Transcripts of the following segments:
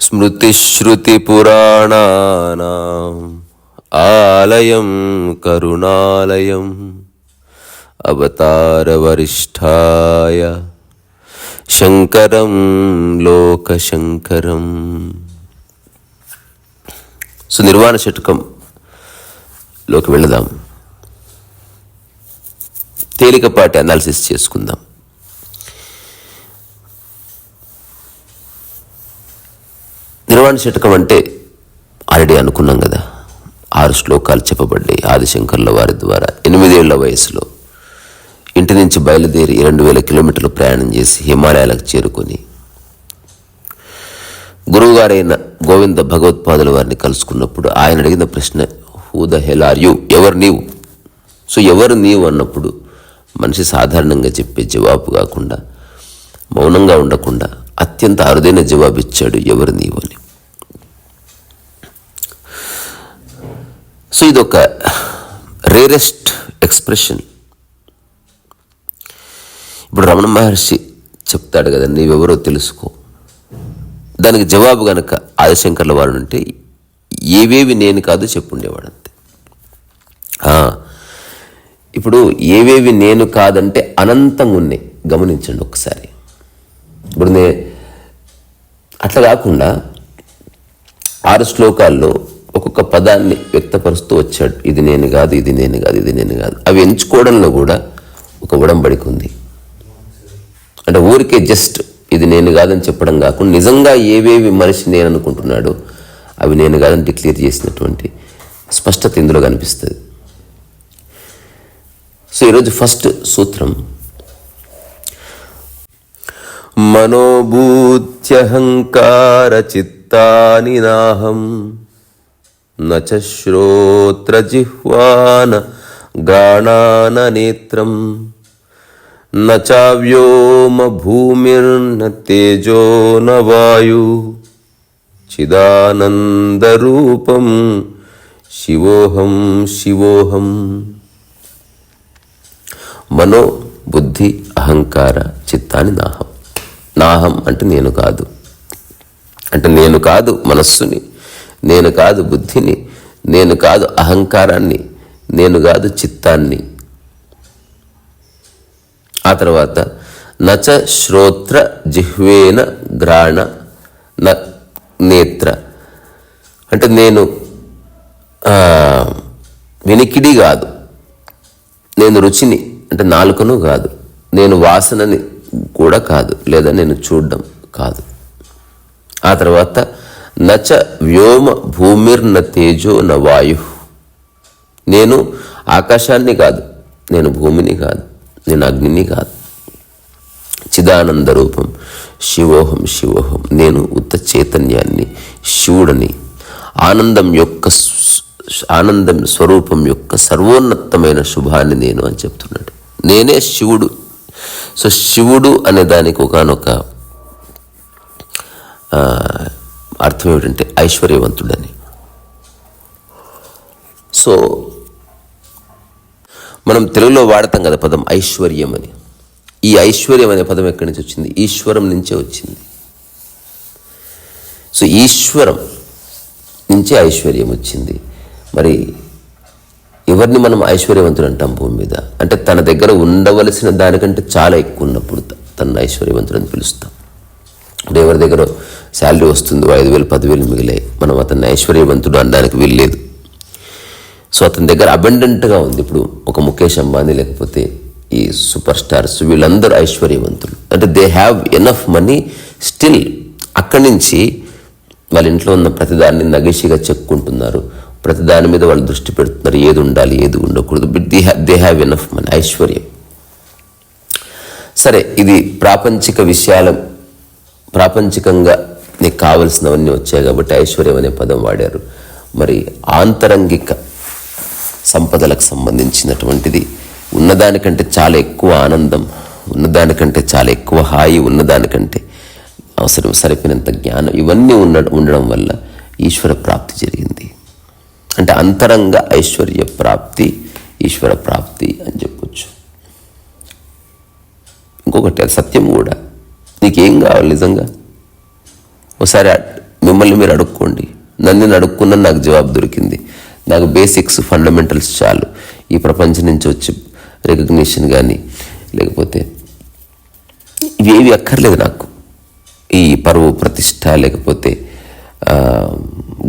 స్మృతిశ్రుతిపురాణానాम् ఆలయం కరుణాలయం అవతారవరిష్టాయ శంకరం లోకశంకరం. సో నిర్వాణ శతకంలోకి వెళదాం. తేలికపాటి అనాలిసిస్ చేసుకుందాం. నిర్వాణ శతకం అంటే ఆల్రెడీ అనుకున్నాం కదా. ఆరు శ్లోకాలు చెప్పబడ్డాయి. ఆదిశంకర్ల వారి ద్వారా ఎనిమిదేళ్ళ వయసులో ఇంటి నుంచి బయలుదేరి రెండు వేల కిలోమీటర్లు ప్రయాణం చేసి హిమాలయాలకు చేరుకొని గురువుగారైన గోవింద భగవత్పాదుల వారిని కలుసుకున్నప్పుడు ఆయన అడిగిన ప్రశ్న who the hell are you ఎవరు నీవు? సో ఎవరు నీవు? అన్నప్పుడు మనిషి సాధారణంగా చెప్పే జవాబు కాకుండా మౌనంగా ఉండకుండా అత్యంత అరుదైన జవాబు ఇచ్చాడు ఎవరు నీవు అని. సో ఇదొక రేరెస్ట్ ఎక్స్ప్రెషన్. ఇప్పుడు రమణ మహర్షి చెప్తాడు కదా నీవెవరో తెలుసుకో. దానికి జవాబు గనక ఆదిశంకర్ల వారు ఉంటే ఏవేవి నేను కాదు చెప్పుండేవాడు అంతే. ఇప్పుడు ఏవేవి నేను కాదంటే అనంతంగా ఉన్నాయి గమనించండి ఒకసారి. ఇప్పుడు నే అట్లా కాకుండా ఆరు శ్లోకాల్లో ఒక్కొక్క పదాన్ని వ్యక్తపరుస్తూ వచ్చాడు. ఇది నేను కాదు ఇది నేను కాదు ఇది నేను కాదు. అవి ఎంచుకోవడంలో కూడా ఒక ఉడంబడిక ఉంది. అంటే ఊరికే జస్ట్ ఇది నేను కాదని చెప్పడం కాకుండా నిజంగా ఏవేవి మనిషి నేను అనుకుంటున్నాడో అవి నేను కాదని డిక్లేర్ చేసినటువంటి స్పష్టత ఇందులో కనిపిస్తుంది. సో ఈరోజు ఫస్ట్ సూత్రం. మనోభూత్యహంకారచిత్తాని నాహం నచ శ్రోత్రజిహ్వాన గాణాన నేత్రం నచావ్యోమ భూమిర్న తేజో న వాయు చిదానందరూపం శివోహం శివోహం మనో బుద్ధి అహంకార చిత్తాని నాహం. నాహం అంటే నేను కాదు. అంటే నేను కాదు మనస్సుని నేను కాదు బుద్ధిని నేను కాదు అహంకారాన్ని నేను కాదు చిత్తాన్ని. ఆ తర్వాత నచ శ్రోత్ర జిహ్వేన గ్రాణ న నేత్ర. అంటే నేను వినికిడి కాదు. నేను రుచిని అంటే నాలుకను కాదు. నేను వాసనని కూడా కాదు. లేదా నేను చూడడం కాదు. ఆ తర్వాత నచ వ్యోమ భూమిర్న తేజో న వాయు. నేను ఆకాశాన్ని కాదు. నేను భూమిని కాదు. నేను అగ్నిని కాదు. చిదానంద రూపం శివోహం శివోహం. నేను ఉత్త చైతన్యాన్ని శివుడని ఆనందం యొక్క ఆనందం స్వరూపం యొక్క సర్వోన్నతమైన శుభాన్ని నేను అని చెప్తున్నాడు. నేనే శివుడు. సో శివుడు అనే దానికి ఒకనొక అర్థం ఏమిటంటే ఐశ్వర్యవంతుడని. సో మనం తెలుగులో వాడతాం కదా పదం ఐశ్వర్యం అని. ఈ ఐశ్వర్యం అనే పదం ఎక్కడి నుంచి వచ్చింది? ఈశ్వరం నుంచే వచ్చింది. సో ఈశ్వరం నుంచే ఐశ్వర్యం వచ్చింది. మరి ఎవరిని మనం ఐశ్వర్యవంతుడు అంటాం భూమి మీద? అంటే తన దగ్గర ఉండవలసిన దానికంటే చాలా ఎక్కువ ఉన్నప్పుడు తన తనను ఐశ్వర్యవంతుడు అని పిలుస్తాం. అంటే ఎవరి దగ్గర శాలరీ వస్తుందో ఐదు వేలు పదివేలు మిగిలాయి మనం అతన్ని ఐశ్వర్యవంతుడు అనడానికి వీల్లేదు. సో అతని దగ్గర అబెండెంట్గా ఉంది. ఇప్పుడు ఒక ముఖేష్ అంబానీ లేకపోతే ఈ సూపర్ స్టార్స్ వీళ్ళందరూ ఐశ్వర్యవంతులు. అంటే they have enough money still అక్కడి నుంచి వాళ్ళ ఇంట్లో ఉన్న ప్రతిదాన్ని నగేషిగా చెక్కుంటున్నారు. ప్రతి దాని మీద వాళ్ళు దృష్టి పెడుతున్నారు. ఏది ఉండాలి ఏది ఉండకూడదు. But they they have enough మన ఐశ్వర్యం. సరే ఇది ప్రాపంచిక విషయాల ప్రాపంచికంగా నీకు కావలసినవన్నీ వచ్చాయి కాబట్టి ఐశ్వర్యం అనే పదం వాడారు. మరి ఆంతరంగిక సంపదలకు సంబంధించినటువంటిది ఉన్నదానికంటే చాలా ఎక్కువ ఆనందం ఉన్నదానికంటే చాలా ఎక్కువ హాయి ఉన్నదానికంటే అవసరం సరిపోయినంత జ్ఞానం ఇవన్నీ ఉన్న ఉండడం వల్ల ఈశ్వర ప్రాప్తి జరిగింది. అంటే అంతరంగ ఐశ్వర్య ప్రాప్తి ఈశ్వర ప్రాప్తి అని చెప్పొచ్చు. ఇంకొకటి అది సత్యం కూడా. నీకేం కావాలి నిజంగా? ఒకసారి మిమ్మల్ని మీరు అడుక్కోండి. నన్ను నేను అడుక్కున్నా నాకు జవాబు దొరికింది. నాకు బేసిక్స్ ఫండమెంటల్స్ చాలు. ఈ ప్రపంచం నుంచి వచ్చి రికగ్నిషన్ కానీ లేకపోతే ఇవేవి అక్కర్లేదు నాకు. ఈ పరువు ప్రతిష్ట లేకపోతే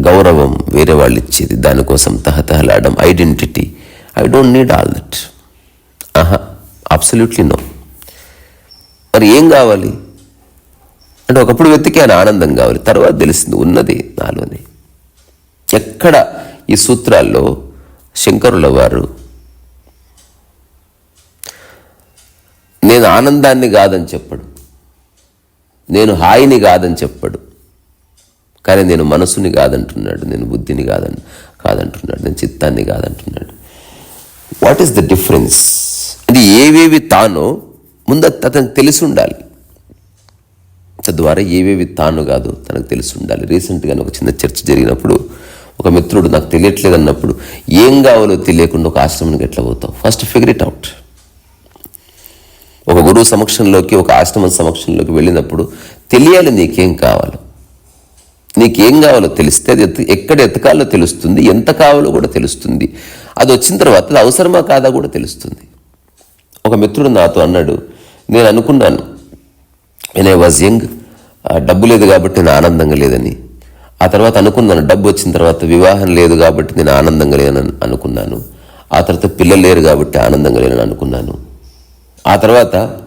గౌరవం వేరే వాళ్ళు ఇచ్చేది దానికోసం తహతహలాడడం identity. I don't need all that. ఆహా అబ్సల్యూట్లీ నో. మరి ఏం కావాలి? అంటే ఒకప్పుడు వెతికాను ఆనందం కావాలి. తర్వాత తెలిసింది ఉన్నది నాలోనే. ఎక్కడ ఈ సూత్రాల్లో శంకరుల వారు నేను ఆనందాన్ని కాదని చెప్పడు నేను హాయిని కాదని చెప్పడు కానీ నేను మనసుని కాదంటున్నాడు నేను బుద్ధిని కాదని కాదంటున్నాడు నేను చిత్తాన్ని కాదంటున్నాడు. వాట్ ఈస్ ద డిఫరెన్స్ అంటే ఏవేవి తానో ముందు అతనికి తెలిసి ఉండాలి. తద్వారా ఏవేవి తాను కాదు తనకు తెలిసి ఉండాలి. రీసెంట్గా ఒక చిన్న చర్చ జరిగినప్పుడు ఒక మిత్రుడు నాకు తెలియట్లేదు అన్నప్పుడు ఏం కావాలో తెలియకుండా ఒక ఆశ్రమానికి ఎట్లా పోతావు? ఫస్ట్ ఫిగర్ ఇట్ అవుట్ ఒక గురువు సమక్షంలోకి ఒక ఆశ్రమం సమక్షంలోకి వెళ్ళినప్పుడు తెలియాలి నీకేం కావాలో. నీకేం కావాలో తెలిస్తే అది ఎత్తు- ఎక్కడ ఎతకాలో తెలుస్తుంది ఎంత కావాలో కూడా తెలుస్తుంది. అది వచ్చిన తర్వాత అది అవసరమా కాదా కూడా తెలుస్తుంది. ఒక మిత్రుడు నాతో అన్నాడు నేను అనుకున్నాను నేను ఐ వాజ్ యంగ్ డబ్బు లేదు కాబట్టి నేను ఆనందంగా లేదని. ఆ తర్వాత అనుకున్నాను డబ్బు వచ్చిన తర్వాత వివాహం లేదు కాబట్టి నేను ఆనందంగా లేనని అనుకున్నాను. ఆ తర్వాత పిల్లలు లేరు కాబట్టి ఆనందంగా లేనని అనుకున్నాను. ఆ తర్వాత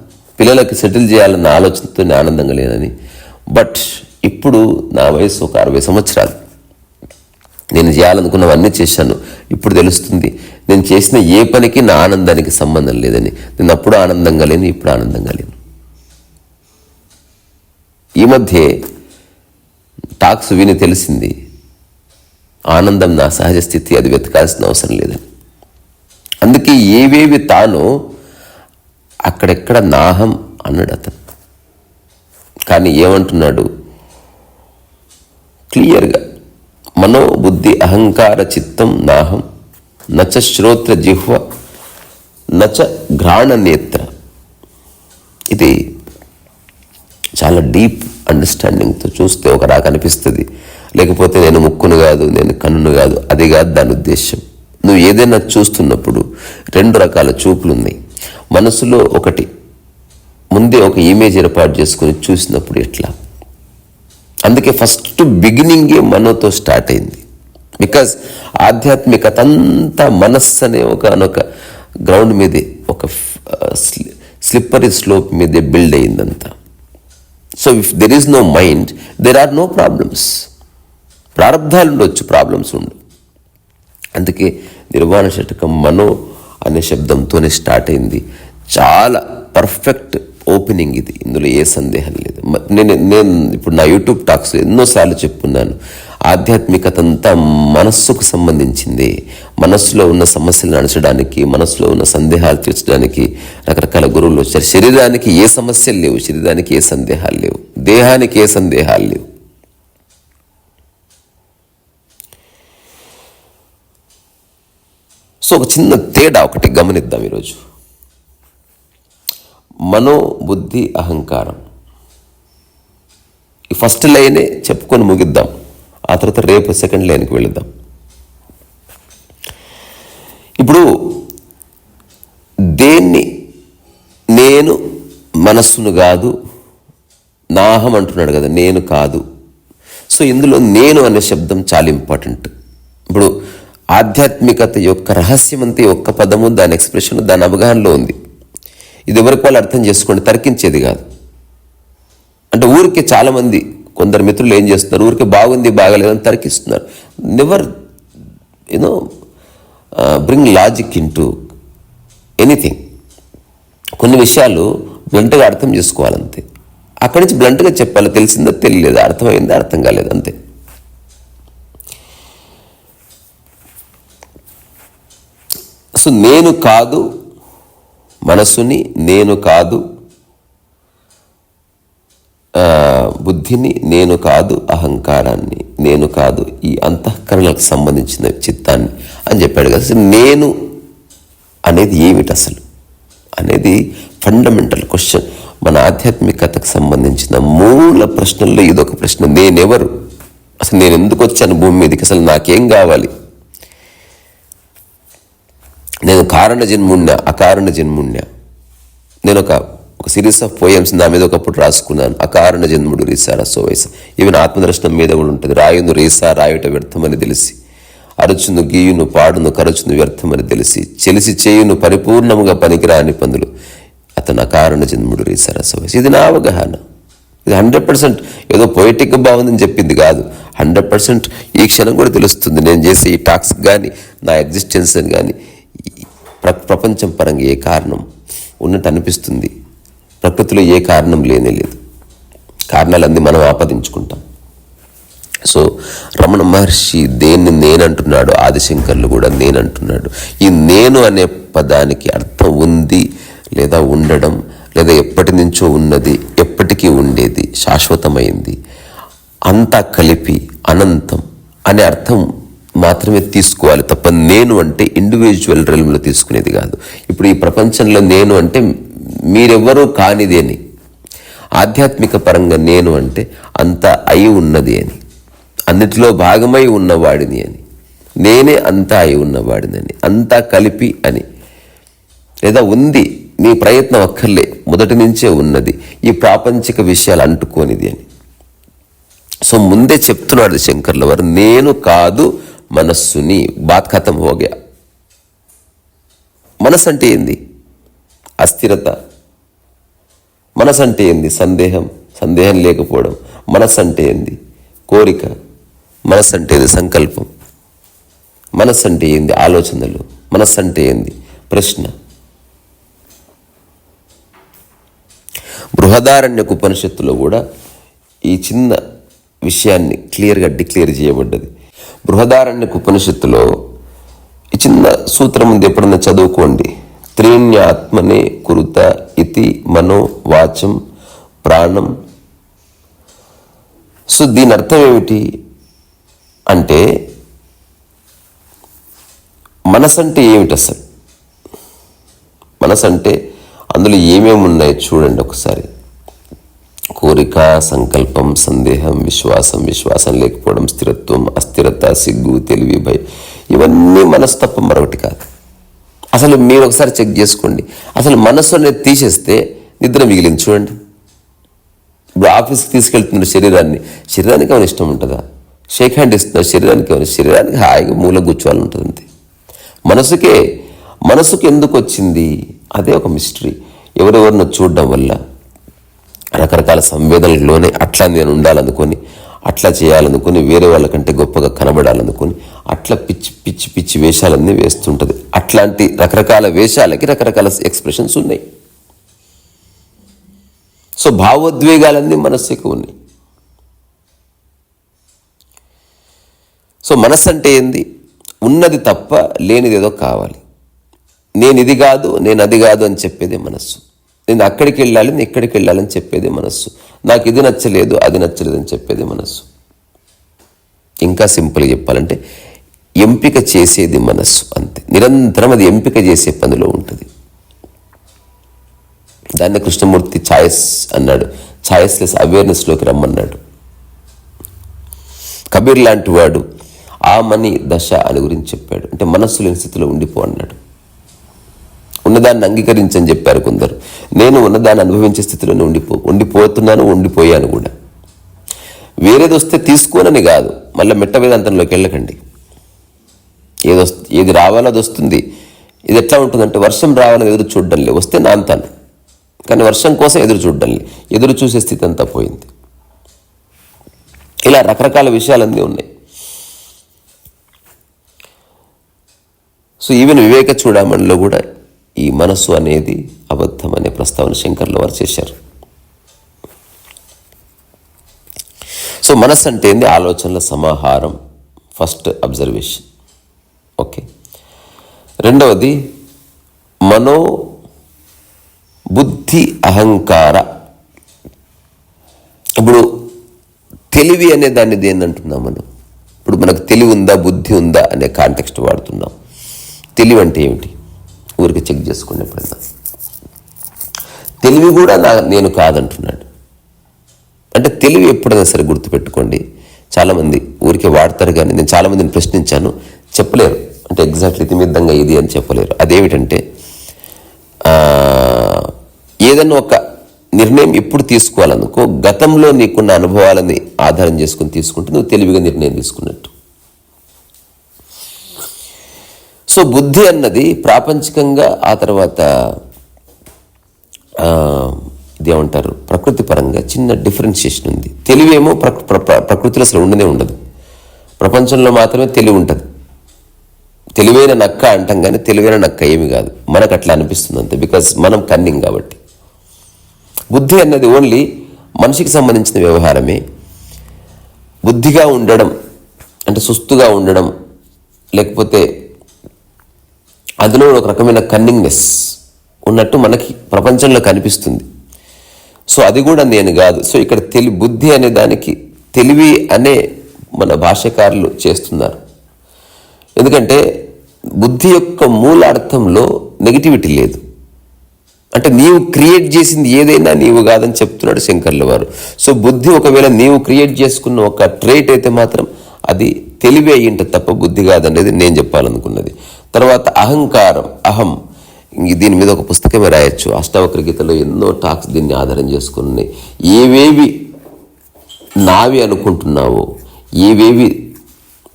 పిల్లలకి సెటిల్ చేయాలన్న ఆలోచనతో నేను ఆనందంగా లేనని. బట్ ఇప్పుడు నా వయసు ఒక అరవై సంవత్సరాలు. నేను చేయాలనుకున్నవన్నీ చేశాను. ఇప్పుడు తెలుస్తుంది నేను చేసిన ఏ పనికి నా ఆనందానికి సంబంధం లేదని. నేను అప్పుడు ఆనందంగా లేను ఇప్పుడు ఆనందంగా లేను. ఈ మధ్య టాక్స్ విని తెలిసింది ఆనందం నా సహజ స్థితి అది వెతకాల్సిన అవసరం లేదని. అందుకే ఏవేవి తాను అక్కడెక్కడ నాహం అన్నాడు అతను. కానీ ఏమంటున్నాడు? క్లియర్గా. మనోబుద్ధి అహంకార చిత్తం నాహం నచ శ్రోత్ర జిహ్వ నచ ఘ్రాణ నేత్ర. ఇది చాలా డీప్ అండర్స్టాండింగ్తో చూస్తే ఒక రాక అనిపిస్తుంది. లేకపోతే నేను ముక్కును కాదు నేను కన్నును కాదు అది కాదు దాని ఉద్దేశం నువ్వు ఏదైనా చూస్తున్నప్పుడు రెండు రకాల చూపులు ఉన్నాయి మనసులో ఒకటి ముందే ఒక ఇమేజ్ ఏర్పాటు చేసుకుని చూసినప్పుడు ఎట్లా? అందుకే ఫస్ట్ బిగినింగే మనోతో స్టార్ట్ అయింది. బికాజ్ ఆధ్యాత్మికత అంతా మనస్సు అనే ఒక అనొక గ్రౌండ్ మీదే ఒక స్లిప్పరీ స్లోప్ మీదే build అయిందంతా. So if there is no mind there are no problems ప్రారంధాలు ఉండొచ్చు ప్రాబ్లమ్స్ ఉండు అందుకే నిర్వాణ శతకం మనో అనే శబ్దంతోనే స్టార్ట్ అయింది. చాలా పర్ఫెక్ట్ ఓపెనింగ్ ఇది. ఇందులో ఏ సందేహం లేదు. నేను నేను ఇప్పుడు నా యూట్యూబ్ టాక్స్ ఎన్నోసార్లు చెప్పున్నాను. ఆధ్యాత్మికత అంతా మనస్సుకు సంబంధించింది. మనస్సులో ఉన్న సమస్యలను అణచడానికి మనస్సులో ఉన్న సందేహాలు తీర్చడానికి రకరకాల గురువులు వచ్చారు. శరీరానికి ఏ సమస్యలు లేవు. శరీరానికి ఏ సందేహాలు లేవు. దేహానికి ఏ సందేహాలు లేవు. సో ఒక చిన్న తేడా ఒకటి గమనిద్దాం ఈరోజు. మనోబుద్ధి అహంకారం. ఈ ఫస్ట్ లైనే చెప్పుకొని ముగిద్దాం. ఆ తర్వాత రేపు సెకండ్ లైన్కి వెళుద్దాం ఇప్పుడు దేన్ని నేను మనస్సును కాదు నాహం అంటున్నాడు కదా నేను కాదు. సో ఇందులో నేను అనే శబ్దం చాలా ఇంపార్టెంట్. ఇప్పుడు ఆధ్యాత్మికత యొక్క రహస్యం అంతే ఒక్క పదము దాని ఎక్స్ప్రెషన్ దాని అవగాహనలో ఉంది. ఇది ఎవరికి వాళ్ళు అర్థం చేసుకోండి తర్కించేది కాదు. అంటే ఊరికే చాలామంది కొందరు మిత్రులు ఏం చేస్తున్నారు ఊరికే బాగుంది బాగలేదని తర్కిస్తున్నారు. Never you know bring logic into anything కొన్ని విషయాలు బ్లంట్గా అర్థం చేసుకోవాలంతే. అక్కడి నుంచి బ్లంట్గా చెప్పాలి తెలిసిందో తెలియలేదు అర్థమైందా అర్థం కాలేదు అంతే. సో నేను కాదు మనసుని నేను కాదు బుద్ధిని నేను కాదు అహంకారాన్ని నేను కాదు ఈ అంతఃకరణలకు సంబంధించిన చిత్తాన్ని అని చెప్పాడు కదా. నేను అనేది ఏమిటి అసలు? అనేది ఫండమెంటల్ క్వశ్చన్ మన ఆధ్యాత్మికతకు సంబంధించిన మూల ప్రశ్నల్లో ఇదొక ప్రశ్న. నేనెవరు? అసలు నేను ఎందుకు వచ్చాను భూమి మీదకి? అసలు నాకేం కావాలి? నేను కారణ జన్ముణ్ణా అకారణ జన్ముణ్ణా నేను ఒక ఒక సిరీస్ ఆఫ్ పోయమ్స్ నా మీద ఒకప్పుడు రాసుకున్నాను. అకారణ జన్ముడు రీసా రసో వయసు. ఈవెన్ ఆత్మదర్శనం మీద కూడా ఉంటుంది. రాయును రీసా రాయుట వ్యర్థమని తెలిసి. అరుచును గీయును పాడును కరచును వ్యర్థమని తెలిసి. చెలిసి చేయును పరిపూర్ణముగా పనికిరాని పందులు. అతను అకారణ జన్ముడు రీసా రసో వయసు. ఇది నా అవగాహన. ఇది హండ్రెడ్ పర్సెంట్ ఏదో పొయిటిక్ బాగుందని చెప్పింది కాదు. హండ్రెడ్ పర్సెంట్ ఈ క్షణం కూడా తెలుస్తుంది. నేను చేసే ఈ టాక్స్ కానీ నా ఎగ్జిస్టెన్స్ కానీ ప్రపంచం పరంగా ఏ కారణం ఉన్నట్టు అనిపిస్తుంది. ప్రకృతిలో ఏ కారణం లేనే లేదు. కారణాలన్నీ మనం ఆపాదించుకుంటాం. సో రమణ మహర్షి దేన్ని నేనంటున్నాడు ఆదిశంకర్లు కూడా నేనంటున్నాడు. ఈ నేను అనే పదానికి అర్థం ఉంది లేదా ఉండడం లేదా ఎప్పటి నుంచో ఉన్నది ఎప్పటికీ ఉండేది శాశ్వతమైంది అంతా కలిపి అనంతం అనే అర్థం మాత్రమే తీసుకోవాలి. తప్ప నేను అంటే ఇండివిజువల్ రెల్మ్లో తీసుకునేది కాదు. ఇప్పుడు ఈ ప్రపంచంలో నేను అంటే మీరెవ్వరూ కానిది అని ఆధ్యాత్మిక పరంగా నేను అంటే అంత అయి ఉన్నది అని అన్నిటిలో భాగమై ఉన్నవాడిని అని నేనే అంతా అయి ఉన్నవాడిని అని అంతా కలిపి అని. లేదా ఉంది నీ ప్రయత్నం అక్కర్లే మొదటి నుంచే ఉన్నది ఈ ప్రాపంచిక విషయాలు అంటుకోనిది అని. సో ముందే చెప్తున్నాడు శంకర్ల వారు నేను కాదు మనస్సుని బాత్ ఖతం హోగా మనసు అంటే ఏంది? అస్థిరత. మనసు అంటే ఏంది? సందేహం. సందేహం లేకపోవడం. మనసు అంటే ఏంది? కోరిక. మనసు అంటే ఏంది? సంకల్పం. మనసు అంటే ఏంది? ఆలోచనలు. మనసు అంటే ఏంది? ప్రశ్న. బృహదారణ్యకు ఉపనిషత్తులో కూడా ఈ చిన్న విషయాన్ని క్లియర్గా డిక్లేర్ చేయబడ్డది. బృహదారణ్యకు ఉపనిషత్తులో చిన్న సూత్రం ఉంది. ఎప్పుడన్నా చదువుకోండి. త్రీణ్యాత్మనే కురుత ఇతి మనో వాచం ప్రాణం. సో దీని అర్థం ఏమిటి? అంటే మనసు అంటే ఏమిటి అసలు? మనసు అంటే అందులో ఏమేమి ఉన్నాయో చూడండి ఒకసారి. కోరిక సంకల్పం సందేహం విశ్వాసం విశ్వాసం లేకపోవడం స్థిరత్వం అస్థిరత సిగ్గు తెలివి భయం ఇవన్నీ మనసు తప్ప మరొకటి కాదు. అసలు మీరు ఒకసారి చెక్ చేసుకోండి. అసలు మనసు అనేది తీసేస్తే నిద్ర మిగిలింది చూడండి. ఇప్పుడు ఆఫీస్కి తీసుకెళ్తున్న శరీరాన్ని శరీరానికి ఏమైనా ఇష్టం ఉంటుందా? షేక్ హ్యాండ్ ఇస్తున్న శరీరానికి ఏమైనా శరీరానికి హాయిగా మూల కూర్చోవాలి ఉంటుంది అంతే. మనసుకే మనసుకు ఎందుకు వచ్చింది? అదే ఒక మిస్టరీ ఎవరెవరినో చూడడం వల్ల రకరకాల సంవేదనలోనే అట్లా నేను ఉండాలనుకొని అట్లా చేయాలనుకొని వేరే వాళ్ళకంటే గొప్పగా కనబడాలనుకొని అట్లా పిచ్చి పిచ్చి పిచ్చి వేషాలన్నీ వేస్తుంటుంది. అట్లాంటి రకరకాల వేషాలకి రకరకాల ఎక్స్ప్రెషన్స్ ఉన్నాయి. సో భావోద్వేగాలన్నీ మనస్సుకు ఉన్నాయి. సో మనస్సు అంటే ఏంది? ఉన్నది తప్ప లేనిది ఏదో కావాలి. నేను ఇది కాదు నేను అది కాదు అని చెప్పేదే మనస్సు. నేను అక్కడికి వెళ్ళాలి నేను ఇక్కడికి వెళ్ళాలని చెప్పేదే మనస్సు. నాకు ఇది నచ్చలేదు అది నచ్చలేదు అని చెప్పేది మనస్సు. ఇంకా సింపుల్గా చెప్పాలంటే ఎంపిక చేసేది మనస్సు అంతే. నిరంతరం అది ఎంపిక చేసే పనిలో ఉంటుంది. దాన్ని కృష్ణమూర్తి ఛాయస్ అన్నాడు. ఛాయస్లెస్ అవేర్నెస్లోకి రమ్మన్నాడు. కబీర్ లాంటి వాడు ఆ మని దశ అని గురించి చెప్పాడు. అంటే మనస్సు లేని స్థితిలో ఉండిపో అన్నాడు. ఉన్నదాన్ని అంగీకరించని చెప్పారు కొందరు. నేను ఉన్నదాన్ని అనుభవించే స్థితిలోనే ఉండిపో ఉండిపోతున్నాను ఉండిపోయాను కూడా. వేరేది వస్తే తీసుకోనని కాదు. మళ్ళీ మిట్ట వేదాంతంలోకి వెళ్ళకండి. ఏది వస్తు ఏది రావాలో అది వస్తుంది. ఇది ఎట్లా ఉంటుందంటే వర్షం రావాలని ఎదురు చూడడం లే వస్తే నాంతాను. కానీ వర్షం కోసం ఎదురు చూడడం లే ఎదురు చూసే స్థితి అంతా పోయింది. ఇలా రకరకాల విషయాలన్నీ ఉన్నాయి. సో ఈవెన్ వివేక చూడమణిలో కూడా ఈ మనస్సు అనేది అబద్ధం అనే ప్రస్తావన శంకర్లు వారు చేశారు. సో మనస్సు అంటే ఏంది? ఆలోచనల సమాహారం. ఫస్ట్ అబ్జర్వేషన్ ఓకే రెండవది మనో బుద్ధి అహంకార. ఇప్పుడు తెలివి అనే దాన్ని దేని అంటున్నాం మనం? ఇప్పుడు మనకు తెలివి ఉందా బుద్ధి ఉందా అనే కాంటెక్స్ట్ వాడుతున్నాం. తెలివి అంటే ఏమిటి? ఊరికి చెక్ చేసుకోండి తెలివి కూడా నా నేను కాదంటున్నాడు. అంటే తెలివి ఎప్పుడైనా సరే గుర్తుపెట్టుకోండి. చాలామంది ఊరికే వాడతారు కానీ నేను చాలామందిని ప్రశ్నించాను. చెప్పలేరు. అంటే ఎగ్జాక్ట్లీ ఇతిమిద్దంగా ఇది అని చెప్పలేరు. అదేమిటంటే ఏదన్నా ఏదైనా ఒక నిర్ణయం ఇప్పుడు తీసుకోవాలనుకో గతంలో నీకున్న అనుభవాలని ఆధారం చేసుకుని తీసుకుంటే నువ్వు తెలివిగా నిర్ణయం తీసుకున్నట్టు. సో బుద్ధి అన్నది ప్రాపంచికంగా ఆ తర్వాత ఇదేమంటారు? ప్రకృతి పరంగా చిన్న డిఫరెన్షియేషన్ ఉంది. తెలివేమో ప్రకృ- ప్ర- ప్రకృతిలో అసలు ఉండనే ఉండదు. ప్రపంచంలో మాత్రమే తెలివి ఉంటుంది. తెలివైన నక్క అంటాం కానీ తెలివైన నక్క ఏమి కాదు. మనకు అట్లా అనిపిస్తుంది అంతే. బికాస్ మనం కన్నింగ్ కాబట్టి. బుద్ధి అన్నది ఓన్లీ మనిషికి సంబంధించిన వ్యవహారమే. బుద్ధిగా ఉండడం అంటే సుస్తుగా ఉండడం లేకపోతే అందులో ఒక రకమైన కన్నింగ్నెస్ ఉన్నట్టు మనకి ప్రపంచంలో కనిపిస్తుంది. సో అది కూడా నేను కాదు. సో ఇక్కడ తెలి బుద్ధి అనే దానికి తెలివి అనే మన భాష్యకారులు చేస్తున్నారు. ఎందుకంటే బుద్ధి యొక్క మూల అర్థంలో నెగిటివిటీ లేదు. అంటే నీవు క్రియేట్ చేసింది ఏదైనా నీవు కాదని చెప్తున్నాడు శంకర్ల వారు. సో బుద్ధి ఒకవేళ నీవు క్రియేట్ చేసుకున్న ఒక ట్రేట్ అయితే మాత్రం అది తెలివి అయ్యింట తప్ప బుద్ధి కాదనేది నేను చెప్పాలనుకున్నది. తర్వాత అహంకారం అహం. దీని మీద ఒక పుస్తకమే రాయొచ్చు. అష్టావక్ర గీతలో ఎన్నో టాక్స్ దీన్ని ఆధారం చేసుకుని ఏవేవి నావి అనుకుంటున్నావో ఏవేవి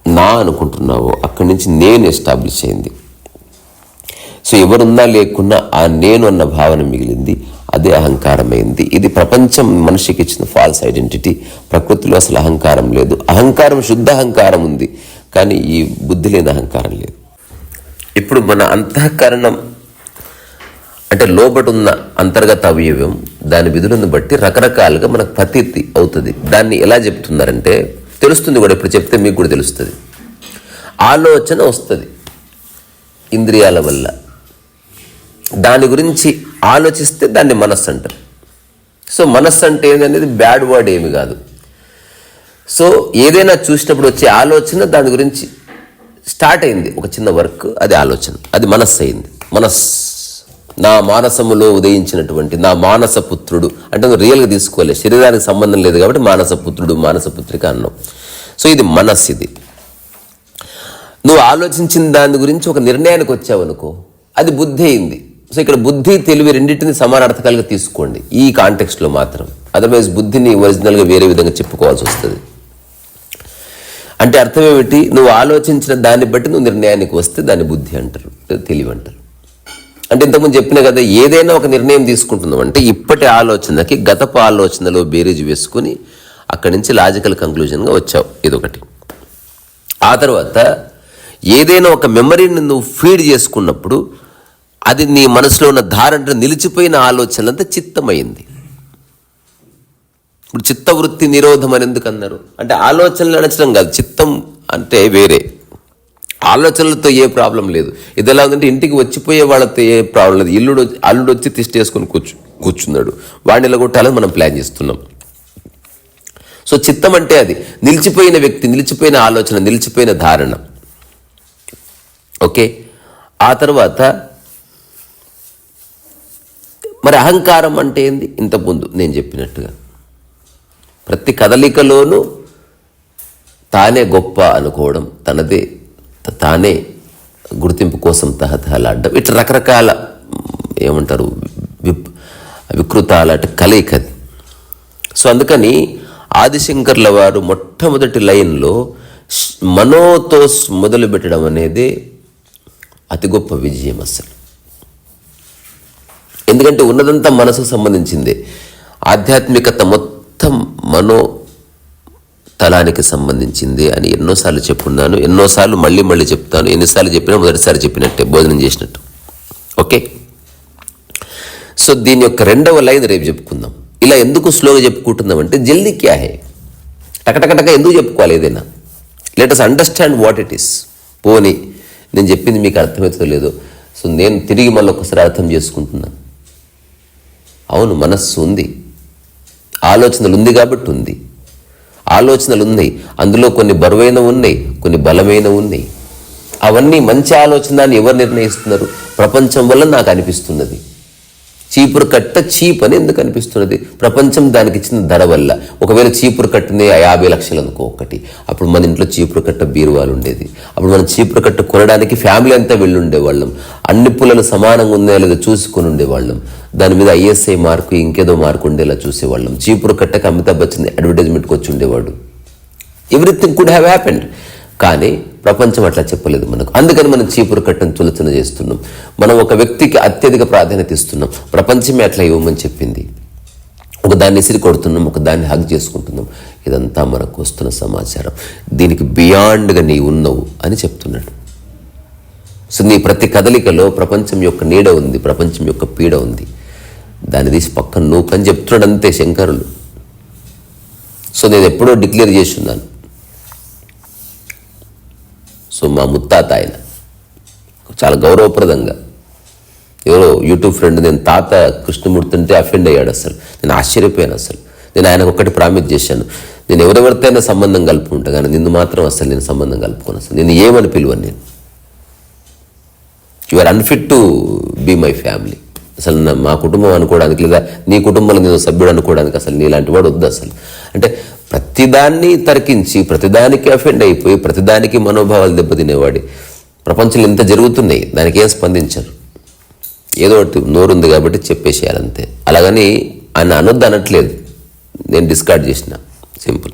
నా అనుకుంటున్నావో అక్కడి నుంచి నేను ఎస్టాబ్లిష్ అయింది. సో ఎవరున్నా లేకున్నా ఆ నేను అన్న భావన మిగిలింది. అదే అహంకారమైంది. ఇది ప్రపంచం మనిషికి ఇచ్చిన ఫాల్స్ ఐడెంటిటీ. ప్రకృతిలో అసలు అహంకారం లేదు. అహంకారం శుద్ధ అహంకారం ఉంది. కానీ ఈ బుద్ధి లేని అహంకారం లేదు. ఇప్పుడు మన అంతఃకరణం అంటే లోబట ఉన్న అంతర్గత అవయవం దాని విధులను బట్టి రకరకాలుగా మనకు ప్రతీతి అవుతుంది. దాన్ని ఎలా చెప్తున్నారంటే తెలుస్తుంది కూడా ఇప్పుడు చెప్తే మీకు కూడా తెలుస్తుంది. ఆలోచన వస్తుంది ఇంద్రియాల వల్ల. దాని గురించి ఆలోచిస్తే దాన్ని మనస్సు అంటారు. సో మనస్సు అంటే ఏంటనేది బ్యాడ్ వర్డ్ ఏమి కాదు. సో ఏదైనా చూసినప్పుడు వచ్చే ఆలోచన దాని గురించి స్టార్ట్ అయింది ఒక చిన్న వర్క్ అది ఆలోచన అది మనస్సు అయింది. మనస్ నా మానసములో ఉదయించినటువంటి నా మానస పుత్రుడు అంటే నువ్వు రియల్గా తీసుకోవాలి శరీరానికి సంబంధం లేదు కాబట్టి మానస పుత్రుడు మానస పుత్రిక అన్నాం సో ఇది మనస్సు ఇది. నువ్వు ఆలోచించిన దాని గురించి ఒక నిర్ణయానికి వచ్చావనుకో అది బుద్ధి అయింది. సో ఇక్కడ బుద్ధి తెలివి రెండింటిని సమానార్థకాలుగా తీసుకోండి ఈ కాంటెక్స్ట్లో మాత్రం. అదర్వైజ్ బుద్ధిని ఒరిజినల్గా వేరే విధంగా చెప్పుకోవాల్సి వస్తుంది. అంటే అర్థం ఏమిటి? నువ్వు ఆలోచించిన దాన్ని బట్టి నువ్వు నిర్ణయానికి వస్తే దాన్ని బుద్ధి అంటారు తెలివి అంటారు. అంటే ఇంతకుముందు చెప్పిన కదా ఏదైనా ఒక నిర్ణయం తీసుకుంటున్నాం అంటే ఇప్పటి ఆలోచనకి గతపు ఆలోచనలో బేరీజ్ వేసుకుని అక్కడి నుంచి లాజికల్ కంక్లూజన్గా వచ్చావు ఇదొకటి. ఆ తర్వాత ఏదైనా ఒక మెమరీని నువ్వు ఫీడ్ చేసుకున్నప్పుడు అది నీ మనసులో ఉన్న ధారణ నిలిచిపోయిన ఆలోచనలంతా చిత్తమైంది. ఇప్పుడు చిత్తవృత్తి నిరోధం అని ఎందుకు అన్నారు? అంటే ఆలోచనలు నడచడం కాదు చిత్తం అంటే వేరే. ఆలోచనలతో ఏ ప్రాబ్లం లేదు. ఇది ఎలా ఉందంటే ఇంటికి వచ్చిపోయే వాళ్ళతో ఏ ప్రాబ్లం లేదు. ఇల్లుడు వచ్చి- అల్లుడు వచ్చి తిష్టేసుకొని కూర్చు కూర్చున్నాడు. వాడిని ఇలా కొట్టాలని మనం ప్లాన్ చేస్తున్నాం. సో చిత్తం అంటే అది. నిలిచిపోయిన వ్యక్తి నిలిచిపోయిన ఆలోచన నిలిచిపోయిన ధారణ. ఓకే? ఆ తర్వాత మరి అహంకారం అంటే ఏంది? ఇంతకుముందు నేను చెప్పినట్టుగా. ప్రతి కదలికలోనూ తానే గొప్ప అనుకోవడం తనదే తానే గుర్తింపు కోసం తహతహలాడడం. ఇట్లా రకరకాల ఏమంటారు విప్ వికృతాల అంటే కలయిక అది. సో అందుకని ఆదిశంకర్ల వారు మొట్టమొదటి లైన్లో మనోతో మొదలు పెట్టడం అనేది అతి గొప్ప విజయం అసలు. ఎందుకంటే ఉన్నదంతా మనసుకు సంబంధించిందే. ఆధ్యాత్మికత మొత్తం మొత్తం మనో తలానికి సంబంధించింది అని ఎన్నోసార్లు చెప్పున్నాను ఎన్నోసార్లు మళ్ళీ మళ్ళీ చెప్తాను. ఎన్నిసార్లు చెప్పినా మొదటిసారి చెప్పినట్టే భోజనం చేసినట్టు. ఓకే? సో దీని యొక్క రెండవ లైన్ రేపు చెప్పుకుందాం. ఇలా ఎందుకు స్లోగా చెప్పుకుంటున్నాం అంటే జల్దీ క్యా హే? టకటకటక ఎందుకు చెప్పుకోవాలి ఏదైనా? Let us understand what it is పోని నేను చెప్పింది మీకు అర్థమవుతుందో లేదో. సో నేను తిరిగి మళ్ళీ ఒకసారి అర్థం చేసుకుంటున్నాను. అవును మనస్సు ఉంది. ఆలోచనలు ఉంది కాబట్టి ఉంది. ఆలోచనలు ఉన్నాయి అందులో కొన్ని బరువైన ఉన్నాయి కొన్ని బలమైన ఉన్నాయి. అవన్నీ మంచి ఆలోచన అని ఎవరు నిర్ణయిస్తున్నారు? ప్రపంచం వల్ల నాకు అనిపిస్తున్నది. చీపురు కట్ట చీప్ అని ఎందుకు అనిపిస్తున్నది? ప్రపంచం దానికి ఇచ్చిన ధర వల్ల. ఒకవేళ చీపురు కట్టనే యాభై లక్షలు అనుకో ఒకటి అప్పుడు మన ఇంట్లో చీపురు కట్ట బీరువాలు ఉండేది. అప్పుడు మనం చీపురు కట్ట కొనడానికి ఫ్యామిలీ అంతా వెళ్ళి ఉండేవాళ్ళం అన్ని పుల్లలు సమానంగా ఉన్నాయో లేదో చూసుకొని ఉండేవాళ్ళం. దాని మీద ఐఎస్ఐ మార్కు ఇంకేదో మార్కు ఉండేలా చూసేవాళ్ళం. చీపురు కట్టకి అమితాబ్ బచ్చన్ అడ్వర్టైజ్మెంట్కి వచ్చి ఉండేవాడు. ఎవ్రీథింగ్ కుడ్ హ్యావ్ హ్యాపెండ్ కానీ ప్రపంచం అట్లా చెప్పలేదు మనకు. అందుకని మనం చీపురు కట్టను తులతన చేస్తున్నాం. మనం ఒక వ్యక్తికి అత్యధిక ప్రాధాన్యత ఇస్తున్నాం. ప్రపంచమే అట్లా ఇవ్వమని చెప్పింది. ఒక దాన్ని ఇసిరి కొడుతున్నాం ఒక దాన్ని హక్ చేసుకుంటున్నాం. ఇదంతా మనకు వస్తున్న సమాచారం. దీనికి బియాండ్గా నీ ఉన్నావు అని చెప్తున్నాడు. సో నీ ప్రతి కదలికలో ప్రపంచం యొక్క నీడ ఉంది ప్రపంచం యొక్క పీడ ఉంది. దాన్ని తీసి పక్కన నువ్వు పని చెప్తున్నాడు అంతే శంకరులు. సో నేను ఎప్పుడో డిక్లేర్ చేసి ఉన్నాను. సో మా ముత్తాత ఆయన. చాలా గౌరవప్రదంగా. ఎవరో యూట్యూబ్ ఫ్రెండ్ నేను తాత కృష్ణమూర్తి అంటే అఫెండ్ అయ్యాడు అసలు. నేను ఆశ్చర్యపోయాను అసలు. నేను ఆయనకు ఒకటి ప్రామిస్ చేశాను. నేను ఎవరెవరితో అయినా సంబంధం కలుపుకుంటా కానీ నిన్ను మాత్రం అసలు నేను సంబంధం కలుపుకోను అసలు. నేను ఏమని పిలువను నేను? You are unfit to be my family అసలు మా కుటుంబం అనుకోవడానికి లేదా నీ కుటుంబంలో నేను సభ్యుడు అనుకోవడానికి అసలు నీలాంటి వాడు వద్దు అసలు. అంటే ప్రతిదాన్ని తరికించి ప్రతిదానికి అఫెండ్ అయిపోయి ప్రతిదానికి మనోభావాలు దెబ్బతినేవాడి. ప్రపంచంలో ఇంత జరుగుతున్నాయి దానికి ఏం స్పందించరు. ఏదో ఒకటి నోరుంది కాబట్టి చెప్పేసేయాలంతే. అలాగని ఆయన అనొద్దు అనట్లేదు. నేను డిస్కార్డ్ చేసిన. సింపుల్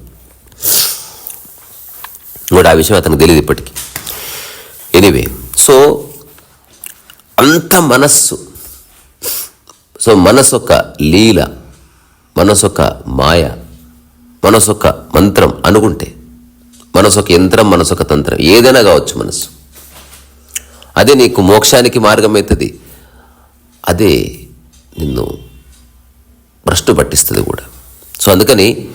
కూడా ఆ విషయం అతనికి తెలియదు ఇప్పటికీ. ఎనీవే సో అంత మనస్సు సో మనసు లీల మనసు మాయ మనసు మంత్రం అనుకుంటే మనసు ఒక యంత్రం మనసు ఒక తంత్రం ఏదైనా కావచ్చు మనసు అదే నీకు మోక్షానికి మార్గం అవుతుంది అదే నిన్ను భ్రష్టు పట్టిస్తుంది కూడా. సో అందుకని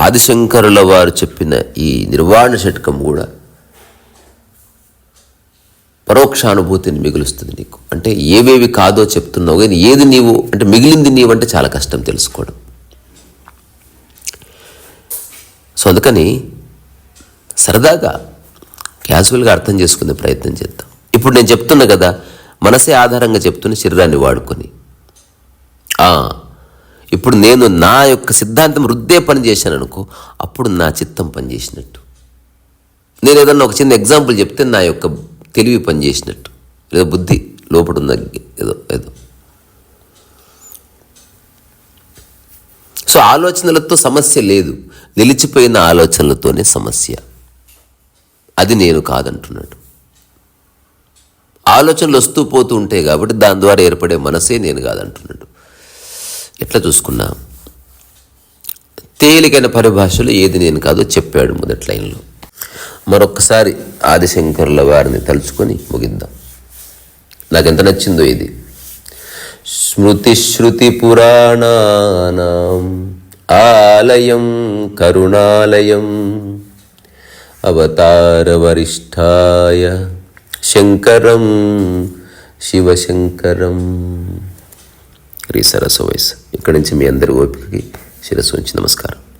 ఆదిశంకరుల వారు చెప్పిన ఈ నిర్వాణ షట్కం కూడా పరోక్షానుభూతిని మిగులుస్తుంది నీకు. అంటే ఏవేవి కాదో చెప్తున్నావు కానీ ఏది నీవు అంటే మిగిలింది నీవంటే చాలా కష్టం తెలుసుకోవడం. సో అందుకని సరదాగా క్యాజువల్గా అర్థం చేసుకునే ప్రయత్నం చేద్దాం. ఇప్పుడు నేను చెప్తున్నా కదా మనసే ఆధారంగా చెప్తున్న శరీరాన్ని వాడుకొని. ఇప్పుడు నేను నా యొక్క సిద్ధాంతం వృద్ధే పని చేశాను అనుకో అప్పుడు నా చిత్తం పనిచేసినట్టు. నేను ఏదన్నా ఒక చిన్న ఎగ్జాంపుల్ చెప్తే నా యొక్క తెలివి పనిచేసినట్టు. లేదా బుద్ధి లోపల ఉన్న ఏదో ఏదో. సో ఆలోచనలతో సమస్య లేదు. నిలిచిపోయిన ఆలోచనలతోనే సమస్య. అది నేను కాదంటున్నాడు. ఆలోచనలు వస్తూ పోతూ ఉంటాయి కాబట్టి దాని ద్వారా ఏర్పడే మనసే నేను కాదంటున్నాడు. ఎట్లా చూసుకున్నా? తేలికైన పరిభాషలో ఏది నేను కాదో చెప్పాడు మొదటి లైన్లో. మరొక్కసారి ఆదిశంకరుల వారిని తలుచుకొని ముగిద్దాం నాకు ఎంత నచ్చిందో ఇది. స్మృతి శృతి పురాణానాం ఆలయం కరుణాలయం అవతార వరిష్ఠాయ శంకరం శివశంకరం. రీ సరస్వ వయసు ఇక్కడి నుంచి మీ అందరి ఓపికకి శిరస్సు ఉంచి నమస్కారం.